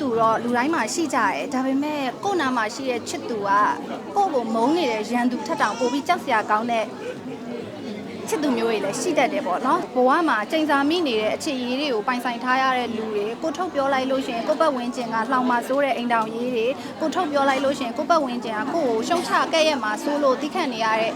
သူတော့လူတိုင်းမှာရှိကြတယ်ဒါပေမဲ့ကိုယ့်နာမှာရှိတဲ့ချစ်သူကကိုယ့်ကိုမုန်းနေတဲ့ရန်သူထက်တောင်ပိုပြီးကြောက်စရာကောင်းတဲ့ချစ်သူမျိုးတွေလည်းရှိတတ်တယ်ပေါ့နော်ဘဝမှာချိန်စာမိနေတဲ့အချစ်ရေးတွေကိုပိုင်ဆိုင်ထားရတဲ့လူတွေကိုထုတ်ပြောလိုက်လို့ရှရင်ကိုယ့်ဘက်ဝန်းကျင်ကလှောင်မဆိုးတဲ့အိမ်တောင်ရေးတွေကိုထုတ်ပြောလိုက်လို့ရှရင်ကိုယ့်ဘက်ဝန်းကျင်ကကိုယ့်ကိုရှုံချကဲ့ရဲ့မှာဆိုးလို့တိခတ်နေရတဲ့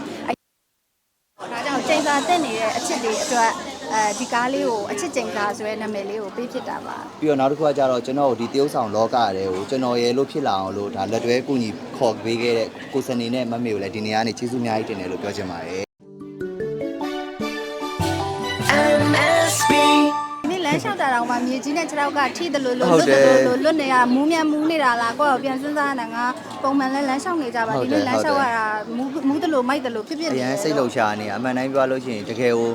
ဒါကြောင့်ချိန်စာတက်နေတဲ့အချစ်တွေအတွက် အဲဒီကားလေးကိုအချစ်ချိန်စာဆိုတဲ့နာမည်လေးကိုပေးဖြစ်တာပါပြီးတော့နောက်တစ်ခုကကြတော့ကျွန်တော်တို့ဒီတရုပ်ဆောင်လောကရဲကိုကျွန်တော်ရဲ့လို့ဖြစ်လာအောင်လို့ဒါလက်တွဲကူညီခေါ်ပေးခဲ့တဲ့ကိုစနေနဲ့မမေကိုလည်းဒီနေရာကနေကျေးဇူးအများကြီးတင်တယ်လို့ပြောချင်ပါတယ် မ်းလျှောက်တာတော့မှမြေကြီးနဲ့ခြေထောက်ကထိတယ်လို့လို့ဟုတ်လွတ်တတယ်ယ်လို့လို့လွတ်နေရမူးမြန်မူးနေတာလားကိုယ့်ကိုပြန်စဉ်းစားနေတာငါပုံမှန်လဲလမ်းလျှောက်နေကြပါဟုတ်ဒီတယ်နေ့လမ်းလျှောက်ဟုတ်ရတယ်တာမူးမူးတယ်လို့မိုက်တယ်လို့ဖြစ်ဖြစ်အနေရန်စိတ်လှုပ်ရှားနေအမှန်တိုင်းပြောလို့ရှိရင်တကယ်ကို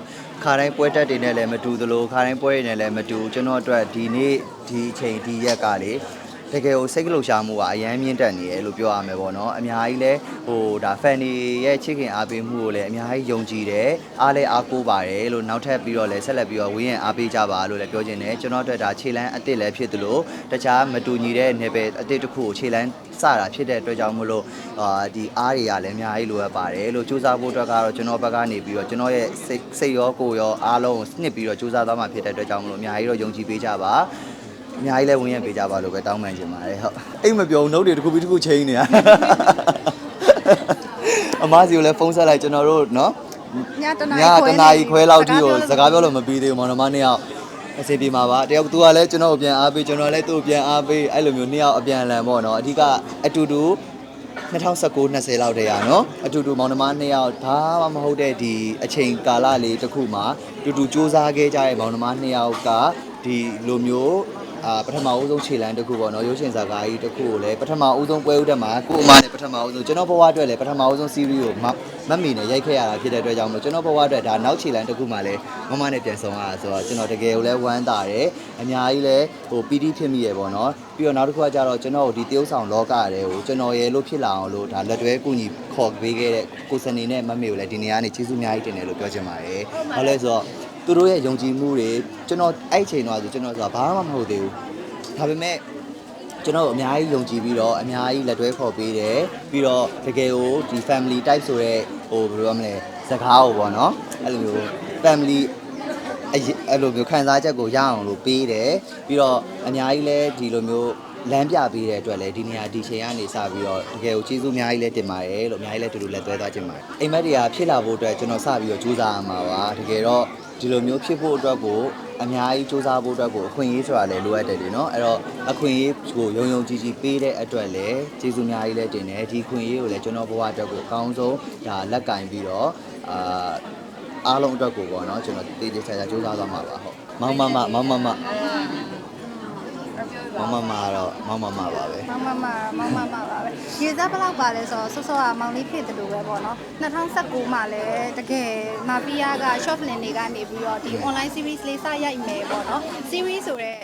ခါတိုင်းပွဲတက်တွေနဲ့လည်းမတူသလိုခါတိုင်းပွဲတွေနဲ့လည်းမတူကျွန်တော်အတွက်ဒီနေ့ဒီအချိန်ဒီရက်ကလေ တကယ်ကိုစိတ်လှုပ်ရှားမှုကအရန်မြင့်တက်နေတယ်လို့ပြောရမယ်ပေါ့နော်အများကြီးလဲဟိုဒါဖန်နေရဲ့ချစ်ခင်အားပေးမှုကိုလည်းအများကြီးယုံကြည်တယ်အားလည်းအားကိုးပါတယ်လို့နောက်ထပ်ပြီးတော့လည်းဆက်လက်ပြီးတော့ဝင်းရံအားပေးကြပါလို့လည်းပြောချင်တယ်ကျွန်တော်အတွက်ဒါခြေလန်းအစ်စ်လည်းဖြစ်သလိုတခြားမတူညီတဲ့နယ်ပယ်အစ်စ်တစ်ခုကိုခြေလန်းစတာဖြစ်တဲ့အတွက်ကြောင့်မလို့အာဒီအားတွေကလည်းအများကြီးလိုအပ်ပါတယ်လို့စူးစမ်းဖို့အတွက်ကတော့ကျွန်တော်ဘက်ကနေပြီးတော့ကျွန်တော်ရဲ့စိတ်စိတ်ရောကိုယ်ရောအားလုံးကိုနှစ်ပြီးတော့စူးစမ်းသွားမှာဖြစ်တဲ့အတွက်ကြောင့်မလို့အများကြီးတော့ယုံကြည်ပေးကြပါ အများကြီးလည်းဝင်ရပေးကြပါလို့ပဲတောင်းပန်ချင်ပါတယ်ဟုတ်အိတ်မပြောနှုတ်တွေတစ်ခုပြီးတစ်ခုချိန်နေတာအမစီကိုလည်းဖုန်းဆက်လိုက်ကျွန်တော်တို့နော်ညတနာညတနာကြီးခွဲလောက်ထိကိုစကားပြောလို့မပြီးသေးဘူးမောင်နှမနှစ်ယောက်အစီအပြေမှာပါတယောက်သူကလည်းကျွန်တော်ကိုပြန်အားပေးကျွန်တော်လည်းသူ့ကိုပြန်အားပေးအဲ့လိုမျိုးနှစ်ယောက်အပြန်အလှန်ပေါ့နော်အဓိကအတူတူ2019 20လောက်တည်းရနော်အတူတူမောင်နှမနှစ်ယောက်ဘာမှမဟုတ်တဲ့ဒီအချိန်ကာလလေးတစ်ခုမှာတူတူစူးစမ်းခဲ့ကြတဲ့မောင်နှမနှစ်ယောက်ကဒီလိုမျိုး အာပထမအဦးဆုံးခြေလမ်းတစ်ခုပေါ့နော်ရုပ်ရှင်ဇာတ်ကားကြီးတစ်ခုကိုလည်းပထမအဦးဆုံးပွဲဥတက်မှာကို့အမနဲ့ပထမအဦးဆုံးကျွန်တော်ဘဝအတွက်လည်းပထမအဦးဆုံး series ကိုမမတ်မီနဲ့ရိုက်ခဲ့ရတာဖြစ်တဲ့အတွက်ကြောင့်မလို့ကျွန်တော်ဘဝအတွက်ဒါနောက်ခြေလမ်းတစ်ခုမှလည်းမမနဲ့ပြန်ဆောင်ရတာဆိုတော့ကျွန်တော်တကယ်ကိုလည်းဝမ်းသာတယ်အများကြီးလည်းဟိုပီတိဖြစ်မိရပေါ့နော်ပြီးတော့နောက်တစ်ခုကကြတော့ကျွန်တော်တို့ဒီတရုပ်ဆောင်လောကရဲကိုကျွန်တော်ရဲ့လို့ဖြစ်လာအောင်လို့ဒါလက်တွဲကူညီခေါ်ပေးခဲ့တဲ့ကိုစနေနဲ့မမေကိုလည်းဒီနေရာကနေကျေးဇူးအများကြီးတင်တယ်လို့ပြောချင်ပါတယ်ဟုတ်လဲဆိုတော့ သူတို့ရဲ့ယုံကြည်မှုတွေကျွန်တော်အဲ့ချိန်တော့ဆိုကျွန်တော်ဆိုတာဘာမှမဟုတ်သေးဘူးဒါပေမဲ့ကျွန်တော်တို့အများကြီးယုံကြည်ပြီးတော့အများကြီးလက်တွဲခေါ်ပေးတယ်ပြီးတော့တကယ်ကိုဒီ family type ဆိုတဲ့ဟိုဘယ်လိုရမလဲစကားကိုပေါ့နော်အဲ့လိုမျိုး family အဲ့အဲ့လိုမျိုးခံစားချက်ကိုရအောင်လို့ပေးတယ်ပြီးတော့အများကြီးလဲဒီလိုမျိုးလမ်းပြပေးတဲ့အတွက်လည်းဒီနေရာဒီချိန်ကနေစပြီးတော့တကယ်ကိုကျေးဇူးအများကြီးလဲတင်ပါတယ်လို့အများကြီးလဲတူတူလက်သွဲသွားခြင်းပါတယ်အိမ်မက်တွေကဖြစ်လာဖို့အတွက်ကျွန်တော်စပြီးတော့ကြိုးစားရမှာပါတကယ်တော့ ဒီလိုမျိုးဖြစ်ဖို့အတွက်ကိုအများကြီးစူးစမ်းဖို့အတွက်ကိုအခွင့်အရေးဆိုတာလည်းလိုအပ်တယ်လေနော်အဲ့တော့အခွင့်အရေးကိုယုံယုံကြည်ကြည်ပေးတဲ့အတွက်လည်းကျေးဇူးအများကြီးလည်းတင်တယ်ဒီခွင့်အရေးကိုလည်းကျွန်တော်ဘဝအတွက်ကိုအကောင်းဆုံးဒါလက်ကင်ပြီးတော့အာအားလုံးအတွက်ကိုပေါ့နော်ကျွန်တော်တည်တည်ချာချာစူးစမ်းသွားမှာပါဟုတ်မောင်မမမောင်မမ မောင်မမတော့မောင်မမပါပဲမမမမမမပါပဲရေစားဘယ်လောက်ပါလဲဆိုတော့ဆော့ဆော့ကမောင်လေးဖြစ်တယ်လို့ပဲပေါ့နော်2019မှာလည်းတကယ်မာဖီးယားက short film တွေကနေပြီးတော့ဒီ online series လေးစရိုက်မယ်ပေါ့နော် series ဆိုတော့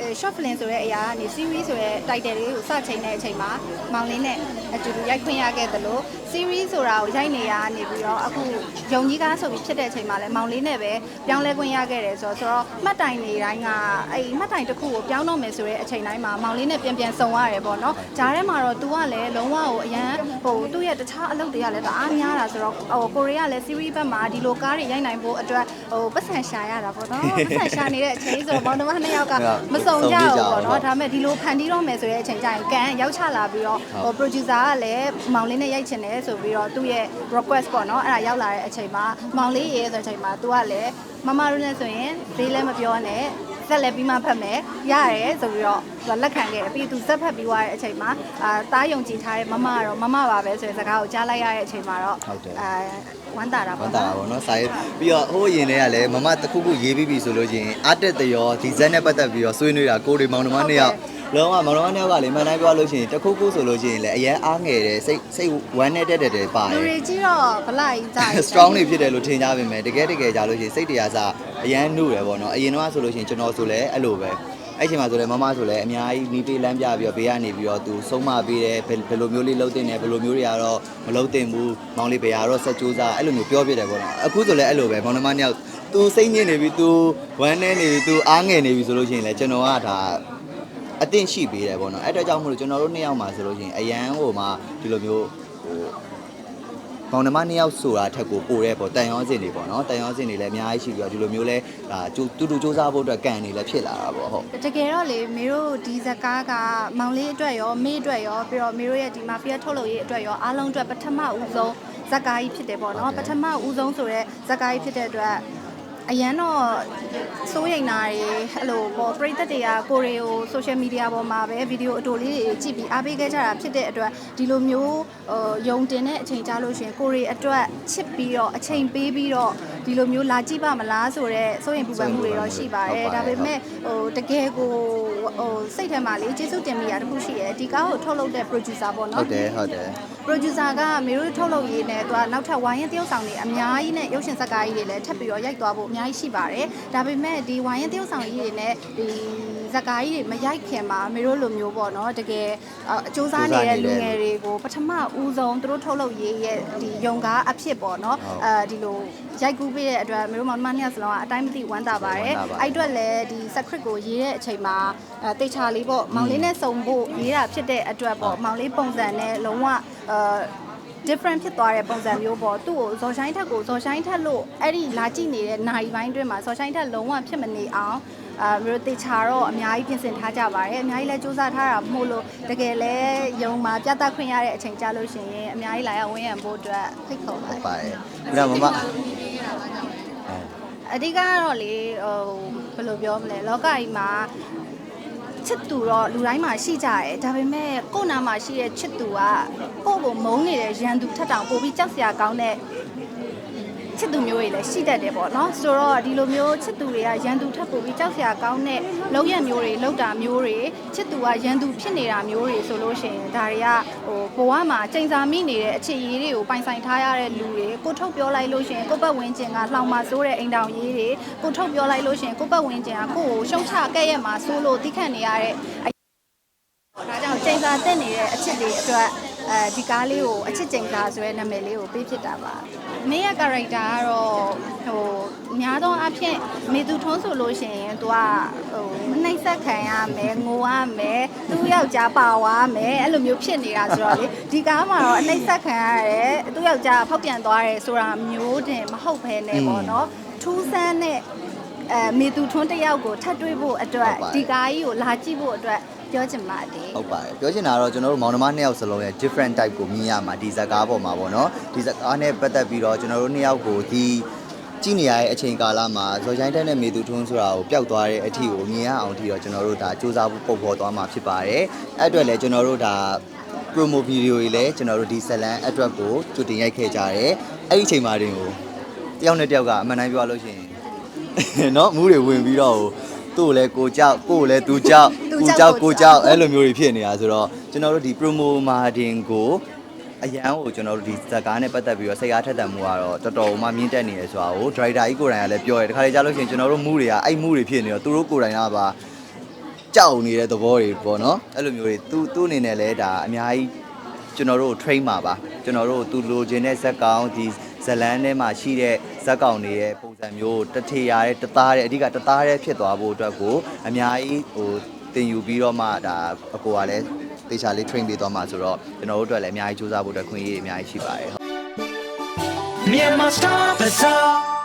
အဲ short film ဆိုတဲ့အရာကနေ series ဆိုတဲ့ title လေးကိုစချိန်တဲ့အချိန်မှာမောင်လေးနဲ့အတူတူရိုက်ခွင့်ရခဲ့တယ်လို့ series ဆိုတာကိုရိုက်နေရကနေပြီးတော့အခုယုံကြီးကားဆိုပြီးဖြစ်တဲ့အချိန်မှာလည်းမောင်လေးနဲ့ပဲပြောင်းလဲခွင့်ရခဲ့တယ်ဆိုတော့ဆိုတော့မှတ်တိုင်တွေတိုင်းကအဲ့ဒီမှတ်တိုင်တစ်ခုကိုပြောင်းတော့မယ်ဆိုတဲ့အချိန်တိုင်းမှာမောင်လေးနဲ့ပြန်ပြန်စုံရတယ်ပေါ့နော်ဂျားထဲမှာတော့ तू ကလည်းလုံးဝကိုအရန်ဟိုသူ့ရဲ့တခြားအလုပ်တွေကလည်းတအားများတာဆိုတော့ဟိုကိုရီးယားလည်း series ဘက်မှာဒီလိုကားတွေရိုက်နိုင်ဖို့အတွက်ဟိုပတ်စံရှာရတာပေါ့နော်ပတ်စံရှာနေတဲ့အချိန်ဆိုတော့မောင်နှမနှစ်ယောက်ကမစုံကြဘူးပေါ့နော်ဒါပေမဲ့ဒီလိုဖန်တီးတော့မယ်ဆိုတဲ့အချိန်ကျရင်ကန်ရောက်ချလာပြီးတော့ဟို producer ကလည်းမောင်လေးနဲ့ရိုက်ချင်တယ်ဆိုပြီးတော့သူ့ရဲ့ request ပေါ့နော်အဲ့ဒါရောက်လာတဲ့အချိန်မှာမောင်လေးရဲ့ဆိုတဲ့အချိန်မှာ तू ကလည်းမမတို့နဲ့ဆိုရင်ဈေးလည်းမပြောနဲ့ဇက်လည်းပြီးမှဖတ်မယ်ရတယ်ဆိုပြီးတော့သူကလက်ခံခဲ့တယ်ပြီးသူဇက်ဖတ်ပြီးသွားတဲ့အချိန်မှာအာတားယုံကြည်ထားတဲ့မမကတော့မမပါပဲဆိုတဲ့စကားကိုကြားလိုက်ရတဲ့အချိန်မှာတော့ဟုတ်တယ်အာဝမ်းတာတာဝပေါ့မ်းသာတာပေါ့နော်စာရေးပြီးတော့ဟိုးရင်တွေကလည်းမမတစ်ခုခုရေးပြီးပြီဆိုလို့ချင်းအတက်တရောဒီဇက်နဲ့ပတ်သက်ပြီးတော့ဆွေးနွေးတာကိုယ်တွေမောင်နှမနှစ်ယောက် လုံးဝမောင်နှမနှစ်ယောက်ကလည်းမှန်တိုင်းပြောလို့ရှိရင်တစ်ခုခုဆိုလို့ချင်းလည်းအရင်အားငယ်တယ်စိတ်စိတ်ဝမ်းနဲ့တက်တက်တယ်ပါတလူယ်တွေကြီးတော့ဗလာကြီးကြိုက် strong တွေဖြစ်တယ်လို့ထင်ကြပါမယ်တကယ်တကယ်ကြလို့ရှိရင်စိတ်တရားစားအရန်နှုတ်တယ်ပေါ့နော်အရင်တော့ဆိုလို့ရှိရင်ကျွန်တော်ဆိုလည်းအဲ့လိုပဲအဲ့ချိန်မှာဆိုလည်းမမဆိုလည်းအများကြီးနီးပေးလမ်းပြပြီးတော့ဘေးကနေပြီးတော့သူဆုံးမပေးတယ်ဘယ်ဘယ်လိုမျိုးလေးလှုပ်တင်တယ်ဘယ်လိုမျိုးတွေကတော့မလှုပ်တင်ဘူးမောင်လေးဘယ်ဟာတော့ဆက်ကြိုးစားအဲ့လိုမျိုးပြောပြတယ်ပေါ့နော်အခုဆိုလည်းအဲ့လိုပဲမောင်နှမနှစ်ယောက်သူစိတ်ညစ်နေပြီသူဝမ်းနေနေပြီသူအားငယ်နေပြီဆိုလို့ရှိရင်လည်းကျွန်တော်ကဒါ အသင့်ရှိပေးတယ်ပေါ့နော်အဲ့အတွက်ကြောင့်မို့လို့ကျွန်တော်တို့နှစ်ယောက်မှာဆိုလို့ရှိရင်အရန်ဟိုမှာဒီလိုမျိုးဟိုပေါင်နှမနှစ်ယောက်ဆိုတာထက်ကိုပိုတဲ့ပေါ့တန်ရောစင်တွေပေါ့နော်တန်ရောစင်တွေလည်းအများကြီးရှိပြီးတော့ဒီလိုမျိုးလဲဒါတူတူစူးစမ်းဖို့အတွက်ကန်နေလည်းဖြစ်လာတာပေါ့ဟုတ်တကယ်တော့လေမေတို့ဒီဇကားကမောင်လေးအတွက်ရောမေအတွက်ရောပြီးတော့မေတို့ရဲ့ဒီမာဖီးယားထုတ်လုပ်ရေးအတွက်ရောအားလုံးအတွက်ပထမဦးဆုံးဇကားကြီးဖြစ်တယ်ပေါ့နော်ပထမဦးဆုံးဆိုတော့ဇကားကြီးဖြစ်တဲ့အတွက် အရန်တော့စိုးရိမ်တာတွေအဲ့လိုပေါ့ပရိသတ်တွေကကိုရီကို social media ပေါ်မှာပဲဗီဒီယိုအတူလေးတွေကြည့်ပြီးအားပေးခဲ့ကြတာဖြစ်တဲ့အတွက်ဒီလိုမျိုးဟိုယုံတင်တဲ့အချိန်ကြာလို့ရှရင်ကိုရီအတွက်ချစ်ပြီးတော့အချိန်ပေးပြီးတော့ဒီလိုမျိုးလာကြည့်ပါမလားဆိုတော့စိုးရိမ်ပူပန်မှုတွေတော့ရှိပါတယ်ဒါပေမဲ့ဟိုတကယ်ကိုဟိုစိတ်ထဲမှာလေကျေးဇူးတင်မိတာတစ်ခုရှိရဲဒီကားကိုထုတ်လုပ်တဲ့ producer ပေါ့ဟုနော်တ်တယ်ဟုတ်တယ် producer ကမေတို့ထုတ်လုပ်ရေးနဲ့သူကနောက်ထပ်ဝိုင်းရင်တရုပ်ဆောင်တွေအများကြီးနဲ့ရုပ်ရှင်ဇာတ်ကားကြီးတွေလည်းထပ်ပြီးတော့ရိုက်သွားဖို့အများကြီးရှိပါတယ်ဒါပေမဲ့ဒီဝိုင်းရင်တရုပ်ဆောင်ကြီးတွေနဲ့ဒီဇာတ်ကားကြီးတွေမရိုက်ခင်မှာမေတို့လိုမျိုးပေါ့နော်တကယ်အစူးစမ်းနေတဲ့လူငယ်တွေကိုပထမဦးဆုံးသူတို့ထုတ်လုပ်ရေးရဲ့ဒီယုံကားအဖြစ်ပေါ့နော်အဲဒီလိုရိုက်ကူးပေးတဲ့အတွက်မေတို့မောင်နှမနှစ်ယောက်စလုံးကအတိုင်းမသိဝမ်းသာပါတယ်အဲ့အတွက်လည်းဒီ secret ကိုရေးတဲ့အချိန်မှာအဲတေချာလေးပေါ့မောင်လေးနဲ့စုံဖို့ရေးတာဖြစ်တဲ့အတွက်ပေါ့မောင်လေးပုံစံနဲ့လုံးဝအဲ different ဖြစ်သွားတဲ့ပုံစံမျိုးပေါ့သူ့ကိုဇော်ဆိုင်ထက်ကိုဇော်ဆိုင်ထက်လို့အဲ့ဒီလာကြည့်နေတဲ့နိုင်ပိုင်းတွင်းမှာဇော်ဆိုင်ထက်လုံးဝဖြစ်မနေအောင်အာမျိုးတေချာတော့အများကြီးပြင်ဆင်ထားကြပါတယ်အများကြီးလည်းစူးစမ်းထားတာမို့လို့တကယ်လဲယုံမှာပြသခွင့်ရတဲ့အချိန်ကြာလို့ရှိရင်အများကြီးလာရောက်ဝန်းရံဖို့အတွက်ဖိတ်ခေါ်ပါဟုတ်တယ်ပါတယ်ခုနကမမအဓိကကတော့လေဟိုဘယ်လိုပြောမလဲလောကကြီးမှာ ချစ်သူတော့လူတိုင်းမှာရှိကြတယ်ဒါပေမဲ့ကိုယ့်နာမှာရှိတဲ့ချစ်သူကကိုယ့်ကိုမုန်းနေတဲ့ရန်သူထက်တောင်ပိုပြီးကြောက်စရာကောင်းတဲ့ ချစ်သူမျိုးတွေလည်းရှိတတ်တယ်ပေါ့နော်ဆိုတော့ဒီလိုမျိုးချစ်သူတွေကရန်သူထက်ပိုပြီးကြောက်စရာကောင်းတဲ့လောက်ရမျိုးတွေလောက်တာမျိုးတွေချစ်သူကရန်သူဖြစ်နေတာမျိုးတွေဆိုလို့ရှိရင်ဒါတွေကဟိုဘဝမှာချိန်စာမိနေတဲ့အခြေအရေးတွေကိုပိုင်ဆိုင်ထားရတဲ့လူတွေကိုထုတ်ပြောလိုက်လို့ရှိရင်ကိုယ့်ဘက်ဝန်းကျင်ကလှောင်မှာစိုးတဲ့အိမ်တောင်ရေးတွေကိုထုတ်ပြောလိုက်လို့ရှိရင်ကိုယ့်ဘက်ဝန်းကျင်ကကိုယ့်ကိုရှုံချကဲ့ရဲ့မှာစိုးလို့တိခတ်နေရတဲ့ဒါကြောင့်ချိန်စာတက်နေတဲ့အချစ်တွေအတွက် အဲဒီကားလေးကိုအချစ်ချိန်စာဆိုတဲ့နာမည်လေးကိုပေးဖြစ်တာပါ။မင်းရဲ့ character ကတော့ဟိုများသောအားဖြင့်မေသူထွန်းဆိုလို့ရှိရင် तू ကဟိုနှိမ့်ဆက်ခံရမယ်ငိုရမယ်သူ့ယောက်ျားပါဝါမယ်အဲ့လိုမျိုးဖြစ်နေတာဆိုတော့လေဒီကားမှာတော့အနှိမ့်ဆက်ခံရတယ်သူ့ယောက်ျားဖောက်ပြန်သွားတယ်ဆိုတာမျိုးတင်မဟုတ်ဘဲနဲ့ပေါ့နော်ထူးဆန်းတဲ့အဲမေသူထွန်းတစ်ယောက်ကိုထပ်တွေ့ဖို့အတွက်ဒီကားကြီးကိုလာကြည့်ဖို့အတွက် ပြောချင်ပါတယ်ဟုတ်ပါတယ်ပြောချင်တာကတော့ကျွန်တော်တို့မောင်နှမနှစ်ယောက်စလုံးရဲ့ different type ကိုမြင်ရမှာဒီဇာကားပေါ်မှာပေါ့နော်ဒီဇာကားနဲ့ပတ်သက်ပြီးတော့ကျွန်တော်တို့နှစ်ယောက်ကိုဒီကြည့်နေရတဲ့အချိန်ကာလမှာဇော်ရိုင်းတက်တဲ့မေသူထွန်းဆိုတာကိုပျောက်သွားတဲ့အထိကိုမြင်ရအောင်ဒီတော့ကျွန်တော်တို့ဒါစူးစမ်းဖို့ပုံဖော်သွားမှာဖြစ်ပါတယ်အဲ့အတွက်လည်းကျွန်တော်တို့ဒါ promo video တွေလည်းကျွန်တော်တို့ဒီဇလန်အတွက်ကိုကြိုတင်ရိုက်ခဲ့ကြရတယ်အဲ့ဒီအချိန်မှာတွင်ကိုတယောက်နဲ့တယောက်ကအမှန်တိုင်းပြောလို့ရှိရင်နော်မူးတွေဝင်ပြီးတော့ သူ့ကိုလည်းကိုကြောက်ကိုကိုလည်းသူကြောက်သူကိုကြောကြောက်က်ကိုကိုကြောကြောက်က်အဲ့လိုမျိုးတွေဖြစ်နေတာဆိုတော့ကျွန်တော်တို့ဒီ promo marketing ကိုအရန်ကိုကျွန်တော်တို့ဒီဇာတ်ကားနဲ့ပတ်သက်ပြီးတော့စိတ်အားထက်သန်မှုကတော့တော်တော်မှမြင့်တက်နေရဆိုတာကို driver ကြီးကိုယ်တိုင်ကလည်းပြောတယ်တခါလေကြာလို့ရှိရင်ကျွန်တော်တို့မူးတွေကအဲ့မူးတွေဖြစ်နေတော့သူတို့ကိုယ်တိုင်ကပါကြောက်နေတဲ့သဘောတွေပေါ့နော်အဲ့လိုမျိုးတွေသူသူ့အနေနဲ့လည်းဒါအများကြီးကျွန်တော်တို့ train မှာပါကျွန်တော်တို့သူလိုချင်တဲ့ဇက်ကောင်ဒီ ဇလန်းထဲမှာရှိတဲ့ဇက်ကောင်တွေရဲ့ပုံစံမျိုးတထေရတဲ့တသားတဲ့အဓိကတသားတဲ့ဖြစ်သွားဖို့အတွက်ကိုအများကြီးဟိုတင်ယူပြီးတော့မှဒါအကိုကလည်းတေချာလေး train ပေးသွားမှာဆိုတော့ကျွန်တော်တို့အတွက်လည်းအများကြီးစူးစမ်းဖို့အတွက်ခွင့်ရည်အများကြီးရှိပါတယ် Myanmar Star Bazaar.